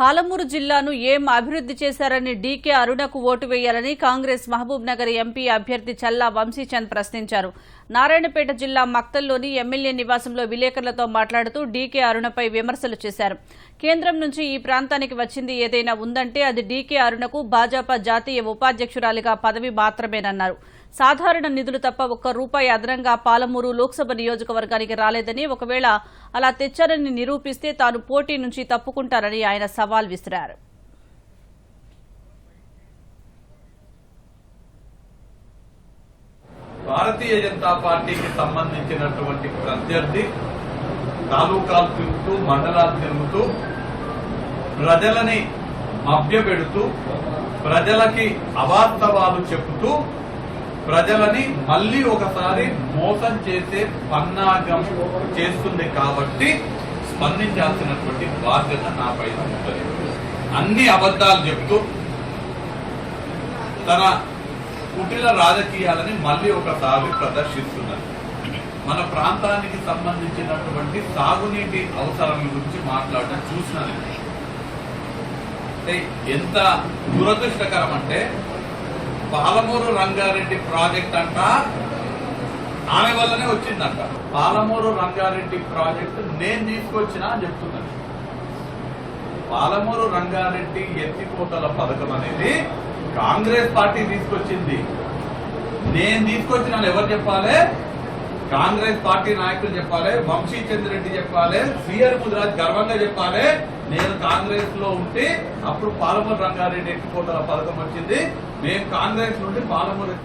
పాలమూరు జిల్లాను ఏం అభివృద్ధి చేశారని డీకే అరుణకు ఓటు వేయాలని కాంగ్రెస్ మహబూబ్ నగర్ ఎంపీ అభ్యర్థి చల్లా వంశీచంద్ ప్రశ్నించారు. నారాయణపేట జిల్లా మక్తల్లోని ఎమ్మెల్యే నివాసంలో విలేకరులతో మాట్లాడుతూ డీకే అరుణపై విమర్శలు చేశారు. కేంద్రం నుంచి ఈ ప్రాంతానికి వచ్చింది ఏదైనా ఉందంటే అది డీకే అరుణకు భాజపా జాతీయ ఉపాధ్యక్షురాలిగా పదవి మాత్రమేనన్నారు. సాధారణ నిధులు తప్ప ఒక్క రూపాయి అదనంగా పాలమూరు లోక్సభ నియోజకవర్గానికి రాలేదని ఒకవేళ అలా తెచ్చారని నిరూపిస్తే తాను పోటీ నుంచి తప్పుకుంటారని ఆయన సవాల్ విసిరారు. భారతీయ జనతా పార్టీకి సంబంధించినటువంటి ప్రత్యర్థి తాలూకాలు తిరుగుతూ మండలాలు తిరుగుతూ ప్రజలని మభ్యపెడుతూ ప్రజలకి అవాస్తవాలు చెబుతూ ప్రజలని మళ్ళీ ఒకసారి మోసం చేసే పన్నాగం చేస్తుంది కాబట్టి స్పందించాల్సినటువంటి బాధ్యత నా పైన ఉంటుంది. అన్ని అబద్ధాలు చెప్తూ తన కుటిల రాజకీయాలని మళ్ళీ ఒకసారి ప్రదర్శిస్తున్నారు. మన ప్రాంతానికి సంబంధించినటువంటి సాగునీటి అవసరం గురించి మాట్లాడడం చూసినాను ఎంత దురదృష్టకరం అంటే పాలమూరు రంగారెడ్డి ప్రాజెక్ట్ అంట. ఆమె వల్లనే వచ్చిందంట. పాలమూరు రంగారెడ్డి ప్రాజెక్ట్ నేను తీసుకొచ్చినా అని చెప్తున్నాను పాలమూరు రంగారెడ్డి ఎత్తిపోతల పథకం అనేది కాంగ్రెస్ పార్టీ తీసుకొచ్చింది. నేను తీసుకొచ్చిన ఎవరు చెప్పాలి? కాంగ్రెస్ పార్టీ నాయకులు చెప్పాలి వంశీ చంద్రెడ్డి చెప్పాలి సిఆర్ ముదిరాజ్ గర్వంగా చెప్పాలి. నేను కాంగ్రెస్లో ఉంటే అప్పుడు పాలమూరు రంగారెడ్డి ఎత్తిపోతల పథకం వచ్చింది. మేము కాంగ్రెస్ నుండి పాలమూరు